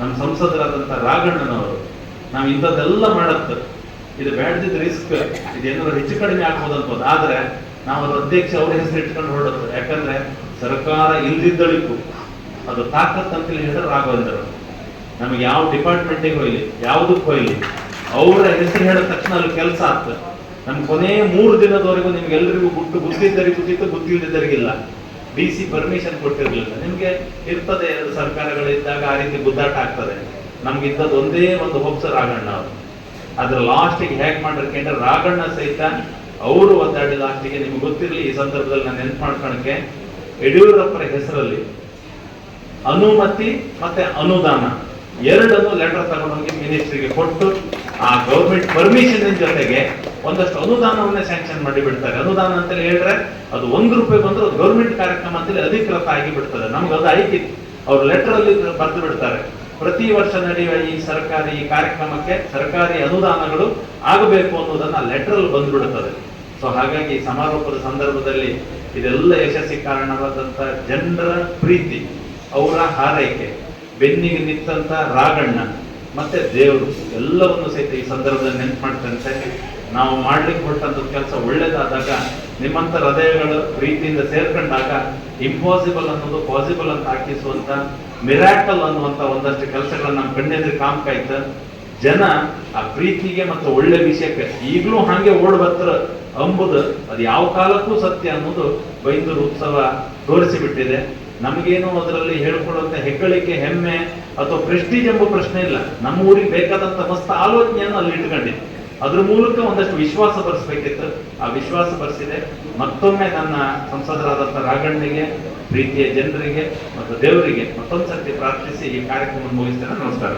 ನಮ್ಮ ಸಂಸದರಾದಂಥ ರಾಘಣ್ಣನವರು, ನಾವು ಇಂಥದ್ದೆಲ್ಲ ಮಾಡುತ್ತೆ. ಇದು ಬ್ಯಾಡ್ದಿದ್ದ ರಿಸ್ಕ್ ಇದೇನಾದ್ರು ಹೆಚ್ಚು ಕಡಿಮೆ ಆಗ್ಬೋದು ಅನ್ಬೋದು. ಆದ್ರೆ ನಾವು ಅಧ್ಯಕ್ಷ ಅವ್ರ ಹೆಸರು ಇಟ್ಕೊಂಡು ಹೊರಡುತ್ತೆ. ಯಾಕಂದ್ರೆ ಸರ್ಕಾರ ಇಲ್ದಿದ್ದಳಿಗೂ ಅದು ತಾಕತ್ ಅಂತ ಹೇಳಿದ್ರೆ ರಾಘವೇಂದ್ರ ನಮಗೆ ಯಾವ ಡಿಪಾರ್ಟ್ಮೆಂಟಿಗೆ ಹೋಯ್ಲಿ ಯಾವುದಕ್ಕೆ ಹೋಯ್ಲಿ ಅವರ ಹೆಸರು ಹೇಳಿದ ತಕ್ಷಣ ಅಲ್ಲಿ ಕೆಲಸ ಆಗ್ತದೆ. ನಮ್ ಕೊನೆ ಮೂರು ದಿನದವರೆಗೂ ನಿಮ್ಗೆಲ್ರಿಗೂ ಗುಟ್ಟು ಇತ್ತು ಗೊತ್ತಿತ್ತು ಗೊತ್ತಿಲ್ಲದಿದ್ದರಿಗಿಲ್ಲ ಡಿ ಸಿ ಪರ್ಮಿಷನ್ ಕೊಟ್ಟಿರಲಿಲ್ಲ. ನಿಮ್ಗೆ ಇರ್ತದೆ ಎರಡು ಸರ್ಕಾರಗಳಿದ್ದಾಗ ಆ ರೀತಿ ಗುದ್ದಾಟ ಆಗ್ತದೆ. ನಮ್ಗೆ ಇದ್ದದ್ದು ಒಂದೇ ಒಂದು ಹೊಪ್ಸ ರಾಘಣ್ಣ ಅವರು. ಅದ್ರ ಲಾಸ್ಟಿಗೆ ಹೇಗ್ ಮಾಡಿರ್ಕೊಂಡ್ರೆ ರಾಘಣ್ಣ ಸಹಿತ ಅವರು ಒದ್ದಾಡಿ ಲಾಸ್ಟಿಗೆ ನಿಮ್ಗೆ ಗೊತ್ತಿರಲಿ ಈ ಸಂದರ್ಭದಲ್ಲಿ ನಾನು ನೆನ್ಪು ಮಾಡ್ಕೊಳಕ್ಕೆ. ಯಡಿಯೂರಪ್ಪರ ಹೆಸರಲ್ಲಿ ಅನುಮತಿ ಮತ್ತೆ ಅನುದಾನ ಎರಡನ್ನು ಲೆಟರ್ ತಗೊಂಡೋಗಿ ಮಿನಿಸ್ಟ್ರಿಗೆ ಕೊಟ್ಟು ಆ ಗೌರ್ಮೆಂಟ್ ಪರ್ಮಿಷನ್ ಜೊತೆಗೆ ಒಂದಷ್ಟು ಅನುದಾನವನ್ನ ಸ್ಯಾಂಕ್ಷನ್ ಮಾಡಿ ಬಿಡ್ತಾರೆ ಅನುದಾನ ಅಂತ ಹೇಳಿದ್ರೆ ಅದು ಒಂದು ರೂಪಾಯಿ ಬಂದ್ರೆ ಅದು ಗೌರ್ಮೆಂಟ್ ಕಾರ್ಯಕ್ರಮ ಅಂತೇಳಿ ಅಧಿಕೃತ ಆಗಿ ಬಿಡ್ತದೆ ನಮ್ಗೆ ಅದು ಐತಿ ಅವ್ರು ಲೆಟರ್ ಅಲ್ಲಿ ಬರೆದು ಬಿಡ್ತಾರೆ. ಪ್ರತಿ ವರ್ಷ ನಡೆಯುವ ಈ ಸರ್ಕಾರಿ ಈ ಕಾರ್ಯಕ್ರಮಕ್ಕೆ ಸರ್ಕಾರಿ ಅನುದಾನಗಳು ಆಗಬೇಕು ಅನ್ನೋದನ್ನ ಲೆಟರ್ ಅಲ್ಲಿ ಬಂದ್ಬಿಡುತ್ತದೆ ಸೊ ಹಾಗಾಗಿ ಸಮಾರೋಪದ ಸಂದರ್ಭದಲ್ಲಿ ಇದೆಲ್ಲ ಯಶಸ್ಸಿಗೆ ಕಾರಣವಾದಂತ ಜನರ ಪ್ರೀತಿ, ಅವರ ಹಾರೈಕೆ, ಬೆನ್ನಿಗೆ ನಿಂತಂತ ರಾಗಣ್ಣ, ಮತ್ತೆ ದೇವರು, ಎಲ್ಲವನ್ನು ಸಹಿತ ಈ ಸಂದರ್ಭದಲ್ಲಿ ನೆನ್ಪು ಮಾಡ್ತಂತೆ ನಾವು ಮಾಡ್ಲಿಕ್ಕೆ ಹೊರಟಂತ ಕೆಲಸ ಒಳ್ಳೇದಾದಾಗ ನಿಮ್ಮಂತ ಹೃದಯಗಳು ಪ್ರೀತಿಯಿಂದ ಸೇರ್ಕೊಂಡಾಗ ಇಂಪಾಸಿಬಲ್ ಅನ್ನೋದು ಪಾಸಿಬಲ್ ಅಂತ ಹಾಕಿಸುವಂತ ಮಿರಾಕಲ್ ಅನ್ನುವಂತ ಒಂದಷ್ಟು ಕೆಲಸಗಳನ್ನ ನಮ್ಮ ಕಣ್ಣೆದ್ರೆ ಕಾಮ್ಕಾಯ್ತ. ಜನ ಆ ಪ್ರೀತಿಗೆ ಮತ್ತು ಒಳ್ಳೆ ವಿಷಯಕ್ಕೆ ಈಗಲೂ ಹಾಗೆ ಓಡ್ ಬರ್ತಾರ ಅಂಬುದು ಅದು ಯಾವ ಕಾಲಕ್ಕೂ ಸತ್ಯ ಅನ್ನೋದು ಬೈಂದೂರು ಉತ್ಸವ ತೋರಿಸಿಬಿಟ್ಟಿದೆ. ನಮಗೇನು ಅದರಲ್ಲಿ ಹೇಳ್ಕೊಳ್ಳುವಂತ ಹೆಗ್ಗಳಿಕೆ, ಹೆಮ್ಮೆ ಅಥವಾ ಪ್ರೆಸ್ಟೀಜ್ ಎಂಬ ಪ್ರಶ್ನೆ ಇಲ್ಲ. ನಮ್ಮ ಊರಿಗೆ ಬೇಕಾದಂತ ಮಸ್ತ್ ಆಲೋಚನೆಯನ್ನು ಅಲ್ಲಿ ಇಟ್ಕೊಂಡಿದೆ ಅದ್ರ ಮೂಲಕ ಒಂದಷ್ಟು ವಿಶ್ವಾಸ ಬರೆಸ್ಬೇಕಿತ್ತು ಆ ವಿಶ್ವಾಸ ಬರೆಸಿದೆ ಮತ್ತೊಮ್ಮೆ ನನ್ನ ಸಂಸದರಾದಂಥ ರಾಗಣ್ಣಿಗೆ, ಪ್ರೀತಿಯ ಜನರಿಗೆ ಮತ್ತು ದೇವರಿಗೆ ಮತ್ತೊಂದು ಸರ್ತಿ ಪ್ರಾರ್ಥಿಸಿ ಈ ಕಾರ್ಯಕ್ರಮ ಮುಗಿಸ್ತೇನೆ. ನಮಸ್ಕಾರ.